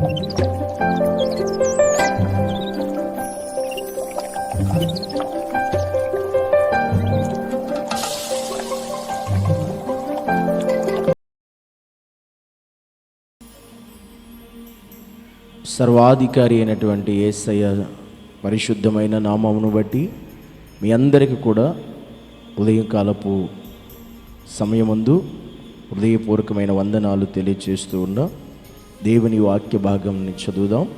సర్వాధికారి అయినటువంటి ఏసయ్య పరిశుద్ధమైన నామమును బట్టి మీ అందరికీ కూడా ఉదయకాలపు సమయమందు హృదయపూర్వకమైన వందనాలు తెలియజేస్తూ ఉన్నా దేవుని వాక్య భాగంని చదువుదాం.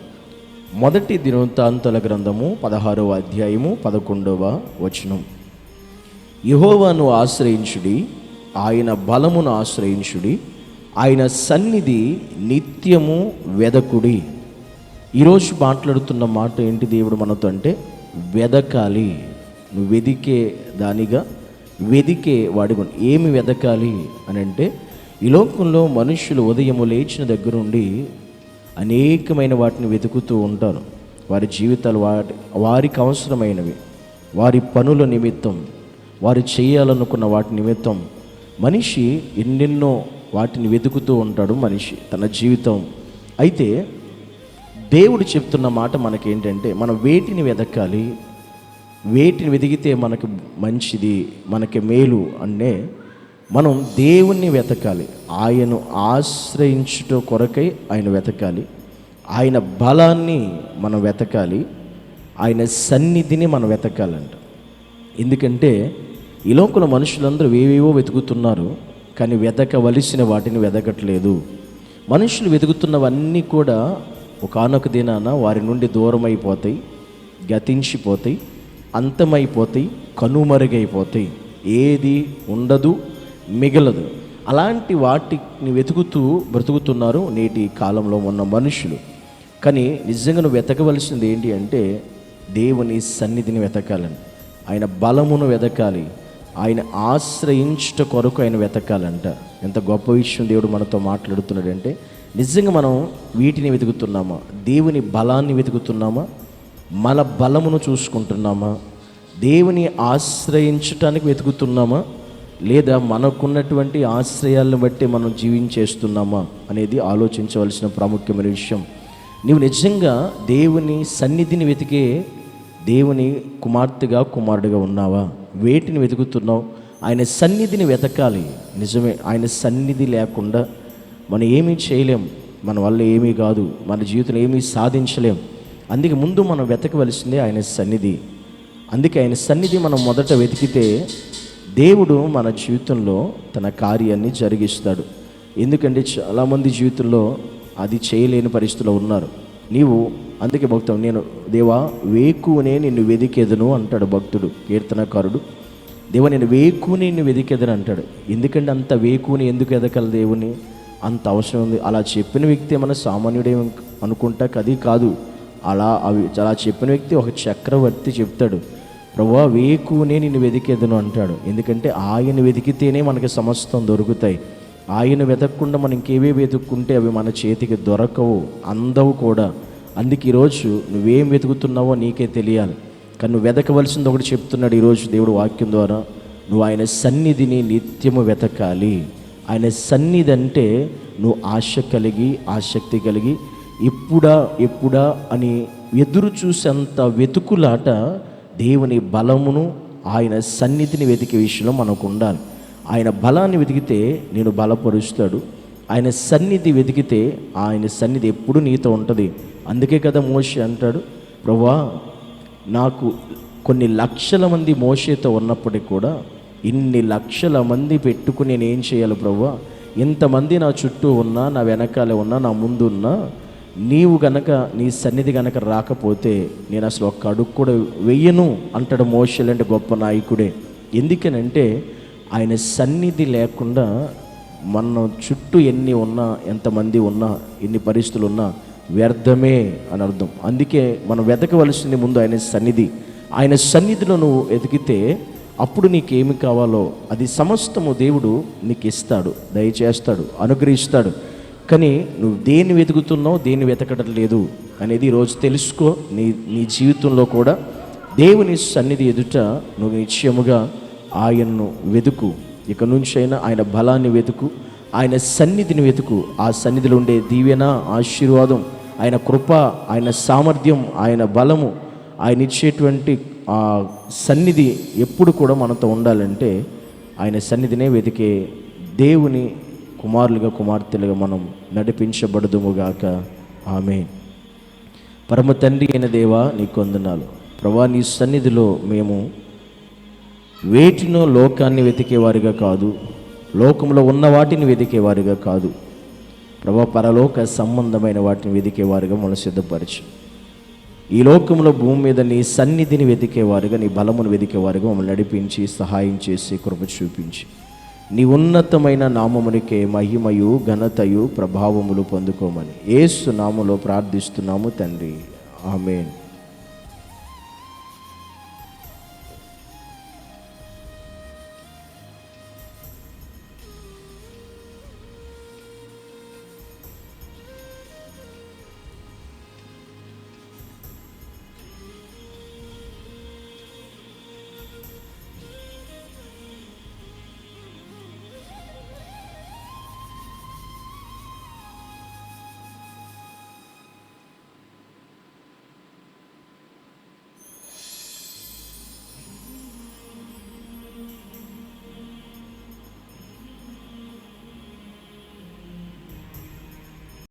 మొదటి దినవృత్తాంతాల గ్రంథము పదహారవ అధ్యాయము పదకొండవ వచనం. యహోవాను ఆశ్రయించుడి ఆయన బలమును ఆశ్రయించుడి ఆయన సన్నిధి నిత్యము వెదకుడి. ఈరోజు మాట్లాడుతున్న మాట ఏంటి దేవుడు మనతో అంటే వెదకాలి. నువ్వు వెదికే దానిగా వెదికే వాడి ఏమి వెదకాలి అని అంటే ఈ లోకంలో మనుషులు ఉదయము లేచిన దగ్గర నుండి అనేకమైన వాటిని వెతుకుతూ ఉంటారు. వారి జీవితాలు వాటి వారికి అవసరమైనవి. వారి పనుల నిమిత్తం వారు చేయాలనుకున్న వాటి నిమిత్తం మనిషి ఎన్నెన్నో వాటిని వెతుకుతూ ఉంటాడు మనిషి తన జీవితం. అయితే దేవుడు చెప్తున్న మాట మనకేంటంటే మనం వేటిని వెతకాలి వేటిని వెతికితే మనకు మంచిది మనకి మేలు అంటే మనం దేవుణ్ణి వెతకాలి. ఆయను ఆశ్రయించుట కొరకై ఆయన వెతకాలి. ఆయన బలాన్ని మనం వెతకాలి. ఆయన సన్నిధిని మనం వెతకాలంట. ఎందుకంటే ఈ మనుషులందరూ ఏవేవో వెతుకుతున్నారు కానీ వెతకవలసిన వాటిని వెతకట్లేదు. మనుషులు వెతుకుతున్నవన్నీ కూడా ఒకనొక దినాన వారి నుండి దూరం అయిపోతాయి గతించిపోతాయి అంతమైపోతాయి కనుమరుగైపోతాయి. ఏది ఉండదు మిగలదు. అలాంటి వాటిని వెతుకుతూ బ్రతుకుతున్నారు నేటి కాలంలో ఉన్న మనుషులు. కానీ నిజంగా నువ్వు వెతకవలసింది ఏంటి అంటే దేవుని సన్నిధిని వెతకాలని. ఆయన బలమును వెతకాలి. ఆయన ఆశ్రయించుట కొరకు ఆయన వెతకాలంట. ఎంత గొప్ప విషయం దేవుడు మనతో మాట్లాడుతున్నాడంటే నిజంగా మనం వీటిని వెతుకుతున్నామా? దేవుని బలాన్ని వెతుకుతున్నామా? మన బలమును చూసుకుంటున్నామా? దేవుని ఆశ్రయించటానికి వెతుకుతున్నామా? లేదా మనకున్నటువంటి ఆశ్రయాలను బట్టి మనం జీవించేస్తున్నామా అనేది ఆలోచించవలసిన ప్రాముఖ్యమైన విషయం. నీవు నిజంగా దేవుని సన్నిధిని వెతికే దేవుని కుమార్తెగా కుమారుడిగా ఉన్నావా? వేటిని వెతుకుతున్నావు? ఆయన సన్నిధిని వెతకాలి. నిజమే ఆయన సన్నిధి లేకుండా మనం ఏమీ చేయలేం. మన వల్ల ఏమీ కాదు. మన జీవితంలో ఏమీ సాధించలేం. అందుకే ముందు మనం వెతకవలసిందే ఆయన సన్నిధి. అందుకే ఆయన సన్నిధి మనం మొదట వెతికితే దేవుడు మన జీవితంలో తన కార్యాన్ని జరిగిస్తాడు. ఎందుకంటే చాలామంది జీవితంలో అది చేయలేని పరిస్థితిలో ఉన్నారు. నీవు అందుకే భక్తం నేను దేవా వేకునే నిన్ను వెదికెదను అంటాడు భక్తుడు కీర్తనకారుడు. దేవ నేను వేకుని నిన్ను వెదికెదను అంటాడు. ఎందుకంటే అంత వేకుని ఎందుకు ఎదగల దేవుని అంత అవసరం ఉంది. అలా చెప్పిన వ్యక్తి ఏమన్నా సామాన్యుడే అనుకుంటా అది కాదు. అలా అవి అలా చెప్పిన వ్యక్తి ఒక చక్రవర్తి చెప్తాడు. ప్రభా వేకునే నేను వెతికేదను అంటాడు. ఎందుకంటే ఆయన వెతికితేనే మనకి సమస్తం దొరుకుతాయి. ఆయన వెతకకుండా మనం ఇంకేవే వెతుక్కుంటే అవి మన చేతికి దొరకవు అందవు కూడా. అందుకే ఈరోజు నువ్వేం వెతుకుతున్నావో నీకే తెలియాలి. కానీ నువ్వు వెతకవలసింది ఒకటి చెప్తున్నాడు ఈరోజు దేవుడు వాక్యం ద్వారా. నువ్వు ఆయన సన్నిధిని నిత్యము వెతకాలి. ఆయన సన్నిధి అంటే నువ్వు ఆశ కలిగి ఆసక్తి కలిగి ఎప్పుడా ఎప్పుడా అని ఎదురు చూసేంత వెతుకులాట దేవుని బలమును ఆయన సన్నిధిని వెతికే విషయంలో మనకు ఉండాలి. ఆయన బలాన్ని వెతికితే నేను బలపరుస్తాడు. ఆయన సన్నిధి వెతికితే ఆయన సన్నిధి ఎప్పుడు నీతో ఉంటుంది. అందుకే కదా మోషే అంటాడు ప్రభా నాకు కొన్ని లక్షల మంది మోషేతో ఉన్నప్పటికీ కూడా ఇన్ని లక్షల మంది పెట్టుకుని నేను ఏం చేయాలి ప్రభా ఇంతమంది నా చుట్టూ ఉన్నా నా వెనకాలే ఉన్నా నా ముందు ఉన్నా నీవు గనక నీ సన్నిధి గనక రాకపోతే నేను అసలు ఒక్క అడుగు కూడా వెయ్యను అంటాడు మోషలంటే గొప్ప నాయకుడే. ఎందుకనంటే ఆయన సన్నిధి లేకుండా మన చుట్టూ ఎన్ని ఉన్నా ఎంతమంది ఉన్నా ఎన్ని పరిస్థితులు ఉన్నా వ్యర్థమే అని అర్థం. అందుకే మనం వెతకవలసింది ముందు ఆయన సన్నిధి. ఆయన సన్నిధిలో నువ్వు వెతికితే అప్పుడు నీకేమి కావాలో అది సమస్తము దేవుడు నీకు ఇస్తాడు దయచేస్తాడు అనుగ్రహిస్తాడు. కానీ నువ్వు దేన్ని వెతుకుతున్నావు దేన్ని వెతకడం లేదు అనేది ఈరోజు తెలుసుకో. నీ నీ జీవితంలో కూడా దేవుని సన్నిధి ఎదుట నువ్వు నిశ్చయముగా ఆయన్ను వెతుకు. ఇక అయినా ఆయన బలాన్ని వెతుకు ఆయన సన్నిధిని వెతుకు. ఆ సన్నిధిలో ఉండే దీవెన ఆశీర్వాదం ఆయన కృప ఆయన సామర్థ్యం ఆయన బలము ఆయన ఇచ్చేటువంటి ఆ సన్నిధి ఎప్పుడు కూడా మనతో ఉండాలంటే ఆయన సన్నిధినే వెతికే దేవుని కుమారులుగా కుమార్తెలుగా మనం నడిపించబడదుముగాక. ఆమె పరమ తండ్రి అయిన దేవా నీకు వందనాలు. ప్రభా నీ సన్నిధిలో మేము వేటినో లోకాన్ని వెతికేవారిగా కాదు లోకంలో ఉన్న వాటిని వెతికేవారిగా కాదు. ప్రభా పరలోక సంబంధమైన వాటిని వెతికేవారుగా మనం సిద్ధపరచు. ఈ లోకంలో భూమి మీద నీ సన్నిధిని వెతికేవారుగా నీ బలమును వెతికేవారుగా మమ్మల్ని నడిపించి సహాయం చేసి కృప చూపించి. నీ ఉన్నతమైన నామమునికే మహిమయు ఘనతయు ప్రభావములు పొందుకోమని. ఏసు నామములో ప్రార్థిస్తున్నాము తండ్రి. ఆమెన్.